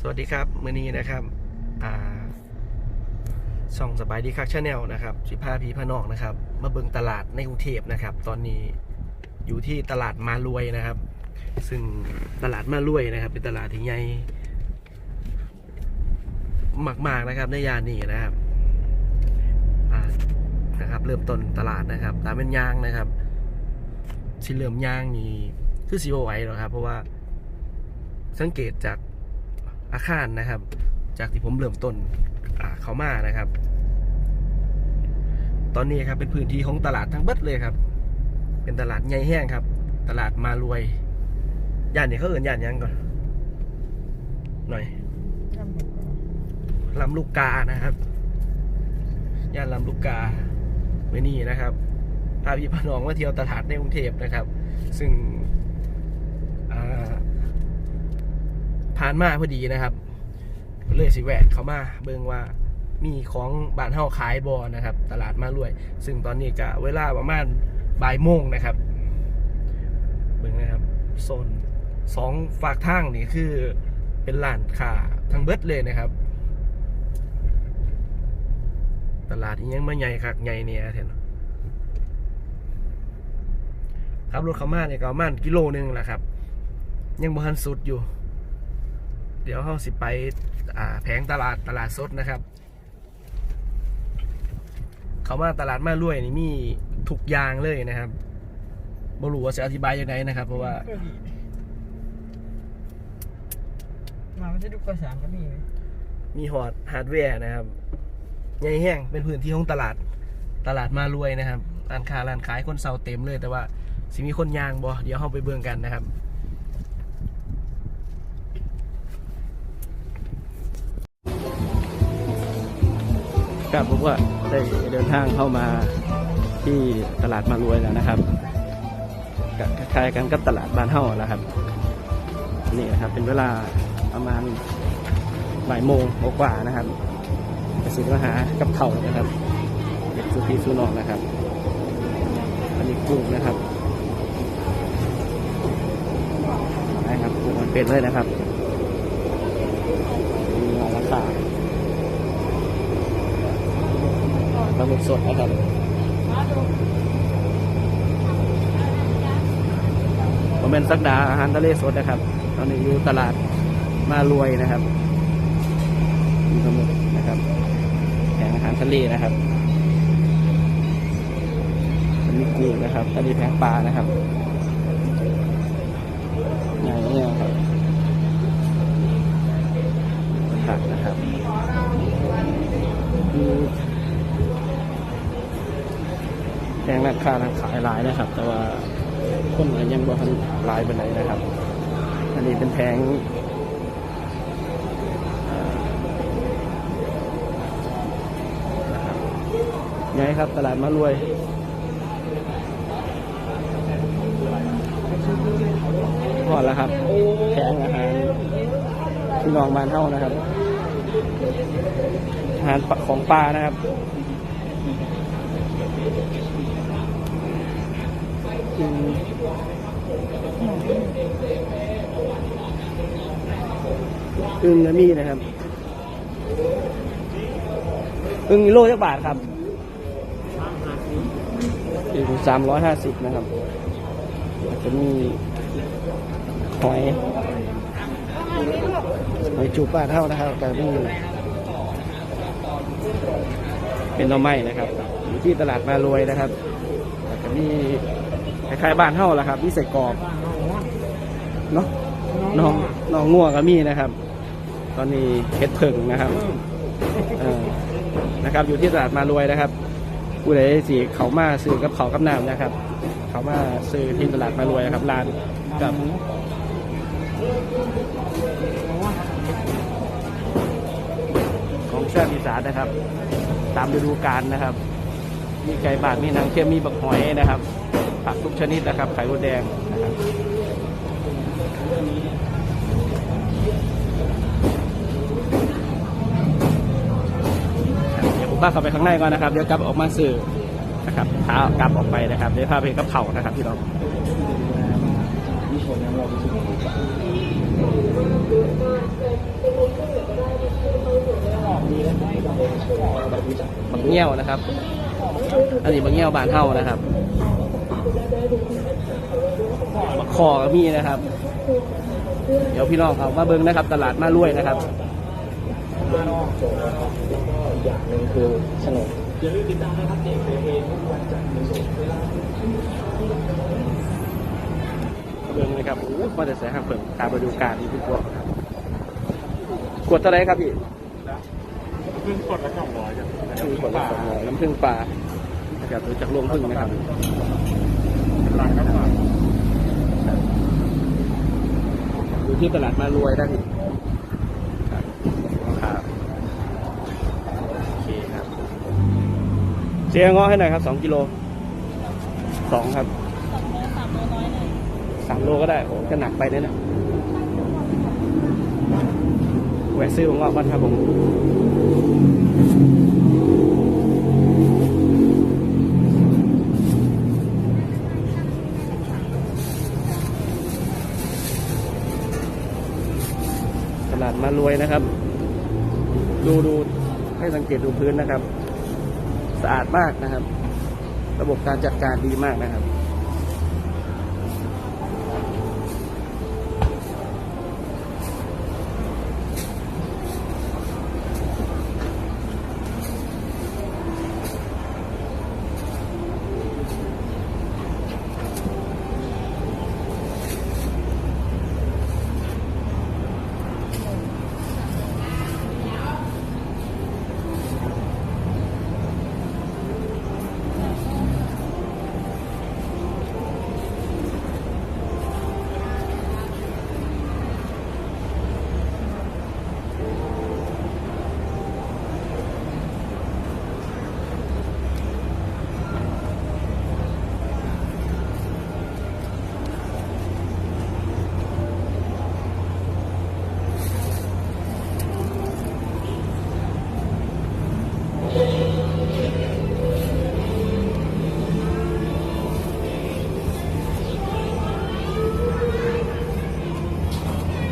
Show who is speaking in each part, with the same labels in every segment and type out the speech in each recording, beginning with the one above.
Speaker 1: สวัสดีครับมือนี้นะครับอ่องสบายดีคักชาแนลนะครับสิพาพีพานอกนะครับมาเบิงตลาดในกรุงเทพนะครับ ตอนนี้อยู่ที่ตลาดมารวยนะครับ ซึ่งตลาดมารวยนะครับ เป็นตลาดที่ใหญ่มากๆนะครับในยานนี้นะครับนะครับ เริ่มต้นตลาดนะครับตามเป็นยางนะครับสิเริ่มยางนี่คือสีบไหวหรอกครับเพราะว่าสังเกตจาก อาคารนะครับ จากที่ผมเริ่มต้นเขามานะครับ ตอนนี้ครับเป็นพื้นที่ของตลาดทั้งเบิดเลยครับ เป็นตลาดใหญ่แห้งครับ ตลาดมารวยย่านนี้เขาเอินย่านยังก่อน หน่อยลำลูกกานะครับย่านลำลูกกาเมนี้นะครับพาพี่พาน้องมาเที่ยวตลาดในกรุงเทพนะครับ ซึ่งอ่า ผ่านมาพอดีนะครับ เลยสิแวะเขามาเบิ่งว่ามีของบ้านเฮาขายบอนะครับ ตลาดมารวย ซึ่งตอนนี้ก็เวลาประมาณบ่ายโมงนะครับ เบิ่งนะครับโซนสองฝากทางนี่คือเป็นร้านค้าทั้งเบิดเลยนะครับ ตลาดยังไมาใหญ่คักใหญ่เนี่ยเห็นครับรถเขามาเนี่ยก็ประมาณกิโลนึงแหละครับ ยังบ่ทันสุดอยู่ เดี๋ยวเขาสิไปอ่าแผงตลาดตลาดสดนะครับ เขามาตลาดมาล่วยนี่มีทุกอย่างเลยนะครับบรู้ว่าจะอธิบายยังไงนะครับ เพราะว่า
Speaker 2: มาไม่ใช่ทุกภาษาก็มีไหม
Speaker 1: มีฮอดฮาร์ดแวร์นะครับใหญ่แห้งเป็นพื้นที่ของตลาดตลาดมารวยนะครับร้านค้าร้านขายคนเซาเต็มเลย แต่ว่าสิมีคนยางบ่เดี๋ยวเราไปเบิ่งกันนะครับ ครับผมก็ได้เดินทางเข้ามาที่ตลาดมารวยแล้วนะครับก็คล้ายๆกันกับตลาดบ้านเฮ้าแล้วครับ นี่นะครับเป็นเวลาประมาณบ่ายโมงกว่านะครับกสิมาหากับเขานะครับเด็ดสุพีสุนองนะครับอันนี้กุ้งนะครับนะครับกุ้งมันเป็นเลยนะครับมีราคา ปลาหมึกสดนะครับผมเป็นสักดาอาหารทะเลสดนะครับ ตอนนี้อยู่ตลาดมารวยนะครับมีปลาหมึกนะครับแผงอาหารทะเลนะครับอันนี้กุ้งนะครับอันนี้แผงปลานะครับอย่างนี้ครับผักนะครับ มีแพงราคาทางขายหลายนะครับ แต่ว่าคนยังบ่ทันหลายไปไหนนะครับ อันนี้เป็นแพงไงครับตลาดมารวยพอแล้วครับแพงอาหารที่น้องบ้านเท่านะครับอาหารของปลานะครับ อืมอึ่งก็มีนะครับอึ่งโลจักบาทครับอึ่งสามร้อยห้าสิบนะครับ จะมีหอยหอยจูบบ้าเท่านะครับแต่มีเป็นหน่อไม้นะครับ อยู่ที่ตลาดมารวยนะครับแล้วก็มี คล้ายๆบ้านเท่าละครับมีใส่กรอบเนาะน้องน้องงัวก็มีนะครับ ตอนนี้เฮ็ดเพิ่งนะครับเออนะครับ อยู่ที่ตลาดมารวยนะครับผู้ใดสิเขามาซื้อกับเขากับน้ำนะครับ เขามาซื้อที่ตลาดมารวยนะครับร้านกับของแซ่บอีสานนะครับ ตามฤดูกาลนะครับ มีไก่บาดมีนางเค็มมีบักหอยนะครับผักทุกชนิดนะครับไข่มดแดงนะครับเดี๋ยวผมบ้าเข้าไปข้างในก่อนนะครับ เดี๋ยวกลับออกมาสื่อนะครับพากลับออกไปนะครับเดี๋ยวพาไปกระเผานะครับพี่น้องบักเงี้ยวนะครับ อันนี้บักเงี้ยวบานเท่านะครับบักคอก็มีนะครับ เดี๋ยวพี่น้องครับมาเบิ้งนะครับ ตลาดมารวยนะครับอย่างหนึ่งคือสนุกอย่าลืมติดตามนะครับเด็กเพลงทุกวันจันทร์ถึงศุกร์เวลาเบิ้งเลยครับโอ้โหมาแต่แสงข้างเพิ่งตามไปดูการดีทุกพวกครับกดอะไรครับพี่
Speaker 3: ขึ้นกดละสองร้อยจ้ะ
Speaker 1: คือกดละสองร้อยน้ำผึ้งปลา นะครับดูจากโรงผึ้งนะครับ
Speaker 3: เป็นร้านครับฝาก
Speaker 1: อยู่ที่ตลาดมารวยได้ครับครับโอเคครับเจ๊ง้อให้หน่อยครับสองกิโลสองครับสามโลก็ได้โอ้ก็หนักไปเลยนะแหวะซื้อของงอกก่อนครับผม ลาดมารวยนะครับ ดูดูให้สังเกตดูพื้นนะครับ สะอาดมากนะครับ ระบบการจัดการดีมากนะครับ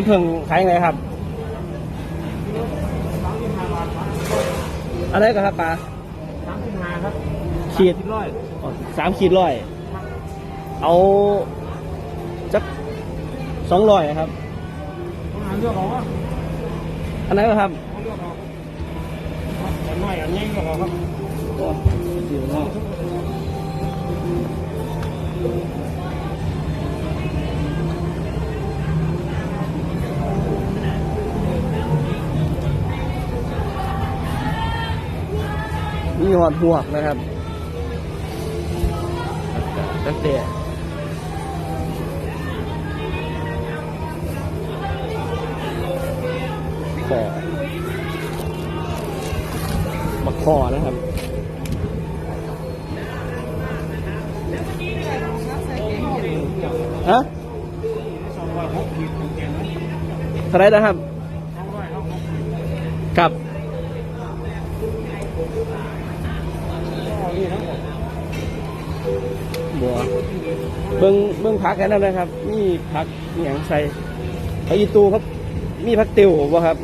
Speaker 1: เห็ดเพิ่งขายยังไงครับ อะไรกันครับปลา
Speaker 3: สามสิบห้าครับ
Speaker 1: ขีด
Speaker 3: สิบร้อย
Speaker 1: อ๋อสามขีดร้อย เอาจักสองร้อยครับ
Speaker 3: ต้องหาเลือกเอาว่า
Speaker 1: อันไหนนครับ
Speaker 3: ต้องเลือกเอาอันน้อยอันยิ่งก็เอาครับ
Speaker 1: อ้ดีมากมีหอดหวกนะครับตั้งแต่ขอบักคอนะครับฮะ
Speaker 3: สองร้อยหกขีดถึงเกณฑ์นะ
Speaker 1: เท่าไหรนะครับ
Speaker 3: สองร้อยหกขีด
Speaker 1: กับ บัว เบิ้งเบิ้งพักกันนั่นนะครับมีพักอหย่างใส่พักอีตูครับ มีพักติวบ่ครับ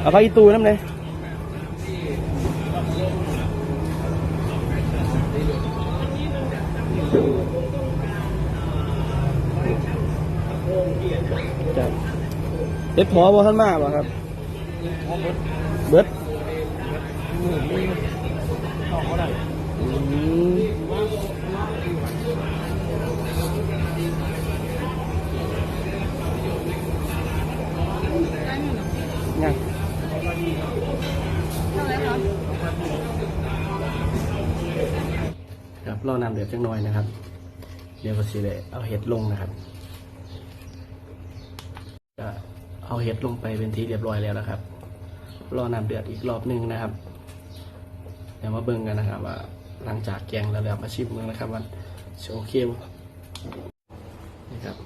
Speaker 1: เอาพักอีตูน้ำเลยเด็ดพอบ่ท่านมากบ่ครับ
Speaker 3: เบิด
Speaker 1: เครับรอนำเดือดจังน้อยนะครับ เดี๋ยวก็สิเลยเอาเห็ดลงนะครับจะเอาเห็ดลงไปเป็นที่เรียบร้อยแล้วนะครับ รอนำเดือดอีกรอบหนึงนะครับ เดี๋ยวมาเบิ่งกันนะครับ ว่าหลังจากแกงแล้วเดี๋ยวมาชิมเมืองนะครับว่าจะโอเคบ่นี่ครับ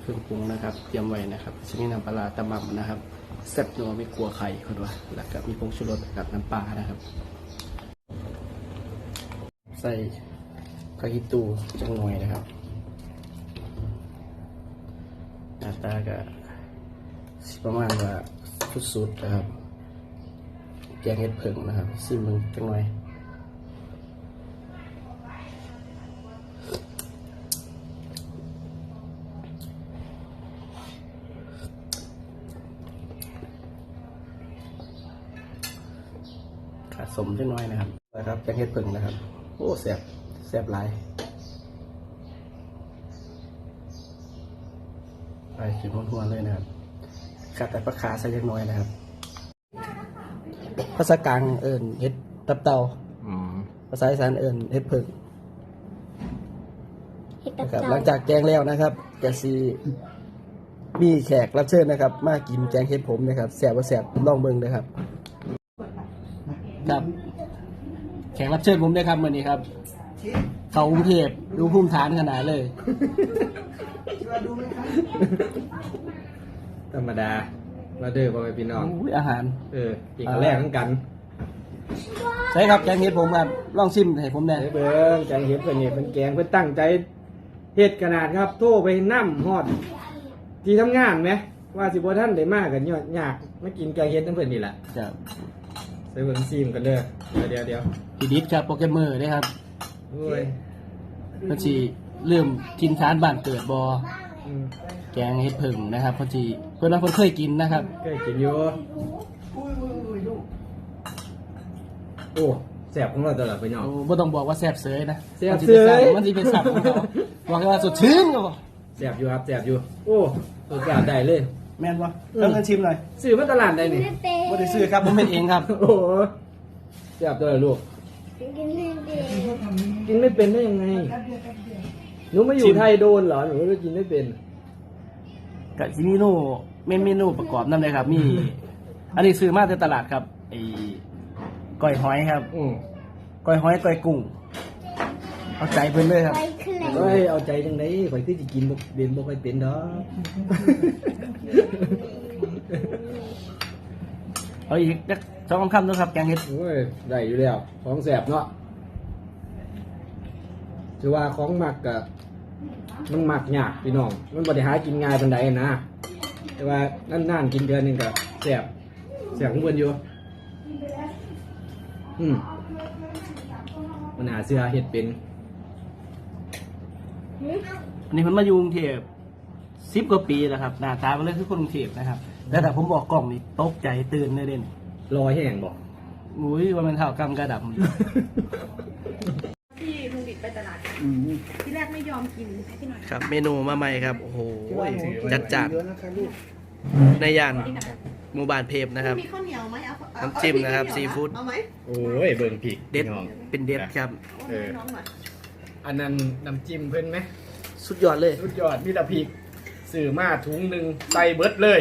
Speaker 1: เครื่องปรุงนะครับ เตรียมไว้นะครับจะมีน้ำปลาร้าตะมัมนะครับแซ่บนัวไม่กลัวไข่คนว่าแล้วก็มีผงชูรสกับน้ำปลานะครับ ใส่กระหิตูจังหน่อยนะครับ หน้าตาก็ประมาณว่าสุดๆนะครับแกงเห็ดเผิงนะครับซิมมึงจังหน่อยสมจังหน่อยนะครับนะครับแกงเห็ดเผิงนะครับ โอ้แสบแสบหลายไปกินหัวๆเลยนะครับขาดแต่ปลาขาใส่เล็กน้อยนะครับ ภาษากลางเอิญเฮ็ดตับเตา
Speaker 3: อืม
Speaker 1: ภาษาอีสานเอิญเฮ็ดเพิ่ง
Speaker 4: เห็ดตับ
Speaker 1: นะครับ
Speaker 4: เต่า
Speaker 1: หลังจากแกงแล้วนะครับจะซีมีแขกรับเชิญนะครับ มากินแกงเฮ็ดผมนะครับแสบว่าแสบลองเบิ่งนะครับครับ แขกรับเชิญผมด้วยครับวันนี้ครับ เขากรุงเทพดูภูมิฐานขนาดเลย
Speaker 3: ธรรมดามาเด้อพ่อแม่พี่น้อง
Speaker 1: อุ้ยอาหาร
Speaker 3: เอออีกอันแรกทั้งกัน
Speaker 1: ใช่ครับแกงเฮ็ดผมครับลองชิมให้ผมแหน่
Speaker 3: เด้อเบิ่งแกงเห็ดเพิ่นนี่เป็นแกงเพิ่นตั้งใจเฮ็ดขนาดครับ โทรไปนำฮอด ที่ทำงานไหมว่าสิบ่ท่านได้มากันยอดยากมากินแกงเห็ดน้ำเพิ่นนี่แหละ
Speaker 1: จะ
Speaker 3: ใส่เบิ่งซีมกันเด้อเดี๋ยวเดี๋ยว
Speaker 1: พี่ดิษครับโปรแกรมเมอร์ด้วยครับ
Speaker 3: โอ้ย
Speaker 1: เพอชีเริ่มกินทานบ้านเกิดบอ
Speaker 3: อืม
Speaker 1: แกงเห็ดผึ่งนะครับเพอชีเพื่อนว่าเพิ่นเคยกินนะครับ
Speaker 3: เคยกินอยู่โอ้แซ่บของเราตลอดไปน้อง
Speaker 1: โอ้บ่ต้องบอกว่าแซ่บเสยนะ
Speaker 3: แซ่บ
Speaker 1: มันสิเป็น
Speaker 3: เสย
Speaker 1: สัตว์มันสิเป็นสัตว์ของเขาบอกแค่ว่าสดชื่นก็บอก
Speaker 3: แซ่บอยู่ครับแซ่บอยู่ โอ้รสชาติได้เลย
Speaker 1: แม่นบ่ต้องกันชิมหน่อย
Speaker 3: ซื้อมาตลาดได้นี่
Speaker 4: ไม่เป็น
Speaker 1: บ่ได้ซื้อครับผมเป็นเองครับ
Speaker 3: โอ้โหแซ่บตัวลูก
Speaker 4: กินไม่เป็น
Speaker 3: กินไม่เป็นได้ยังไง หนูมาอยู่ไทยโดนเหรอ หนูก็กินไม่เป็น
Speaker 1: กับที่เมนูเมนเมนูประกอบนั่นเลยครับ มีอันนี้ซื้อมาจากตลาดครับไอ้ก้อยหอยครับ
Speaker 3: อืม
Speaker 1: ก้อยหอยก้อยกุ้งเอาใจเพิ่นเลยครับ
Speaker 4: ไปขึ้น เลย
Speaker 3: เฮ้ยเอาใจจังไดข่อยคือสิกินบ่เป็นบ่ค่อยเป็นดอก
Speaker 1: เอาอีกจักสองคำด้วยครับแกงเห็ด
Speaker 3: โอ้ยได้อยู่แล้วของแซ่บเนาะถือว่าของหมักกะมันหมักยากพี่น้องมันบ่ได้หากินง่ายปานใดนะแต่ว่านานๆกินเดือนหนึงก็แซ่บแซ่บของเพิ่นอยู่อืมมันหาเสื้อเฮ็ดเป็น
Speaker 1: อันนี้เพิ่นมาอยู่กรุงเทพสิบกว่าปีแล้วครับหน้าตาเป็นเลยคือคนกรุงเทพนะครับแต่แต่ผมบอกกล้องนี่ตกใจตื่นเลยเด่น
Speaker 3: รอแห้งบอก
Speaker 1: อุ้ยว่ามันเท่ากำกระดับ
Speaker 5: ที่ลุงดิดไปตลาดกันที่แรกไม่ยอมกินให้พี่หน่อย
Speaker 1: ครับ เมนูมาใหม่ครับโอ้โหจัดจัดในย่านหมู่บ้านเพฟนะครับ
Speaker 5: มีข้าวเหนียวไหมเอาเอา
Speaker 1: น้ำจิ้มนะครับ
Speaker 5: เอา
Speaker 1: ซีฟู้ด
Speaker 5: เอาไหม
Speaker 3: โอ้ยเบิ่งผิก
Speaker 1: เด็ด
Speaker 3: พี่น้อง
Speaker 1: เป็นเด็ดครับ
Speaker 5: เอาให้น้องหน่อย
Speaker 3: อันนั้นน้ำจิ้มเพิ่นไหม
Speaker 1: สุดยอดเลย
Speaker 3: สุดยอดมีแต่พริกสื่อมาถุงหนึ่งใส่เบิดเลย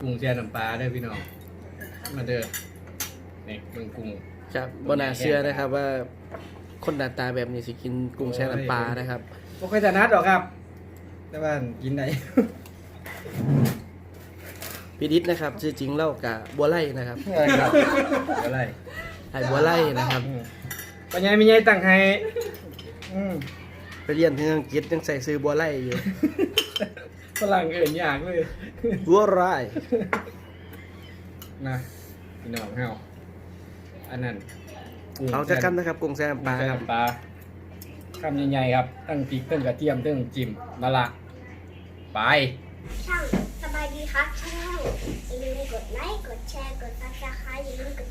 Speaker 3: กุ้งแช่น้ำปลาเด้อพี่น้องมาเด้อนี่เบิ่งกุ้ง
Speaker 1: ครับบนาเชื่อนะครับว่าคนหน้าตาแบบนี้สิกินกุ้งแช่น้ำปลานะครับ
Speaker 3: บ่ค่อยถนัดหรอกครับ แต่ว่ากินได้
Speaker 1: พี่ดิษนะครับชื่อจริงเล่ากะบัวไล่นะครับ
Speaker 3: ครับอะไร
Speaker 1: ไอ้บัวไล่นะครับ
Speaker 3: ปัญญามีไงตั้งให้อืม
Speaker 1: ไปเรียนที่อังกฤษยังใส่ซื้อบัวไล่อยู่
Speaker 3: ฝรั่งเอื่นยากเลย
Speaker 1: บัวไล่
Speaker 3: นะพี่น้องเฮาอันนั้นกุ้ง
Speaker 1: เอาจะกันนะครับกุ้งแช่น้ำปลา
Speaker 3: ปลา
Speaker 1: ครับ
Speaker 3: ปลาคำใหญ่ๆครับตั้งพริกตั้งกระเทียมตั้งจิ้มมาละไป
Speaker 4: ช่างสบายดีครับช่างอย่าลืมกดไลค์กดแชร์กดซับสไครต์อย่าลืมกด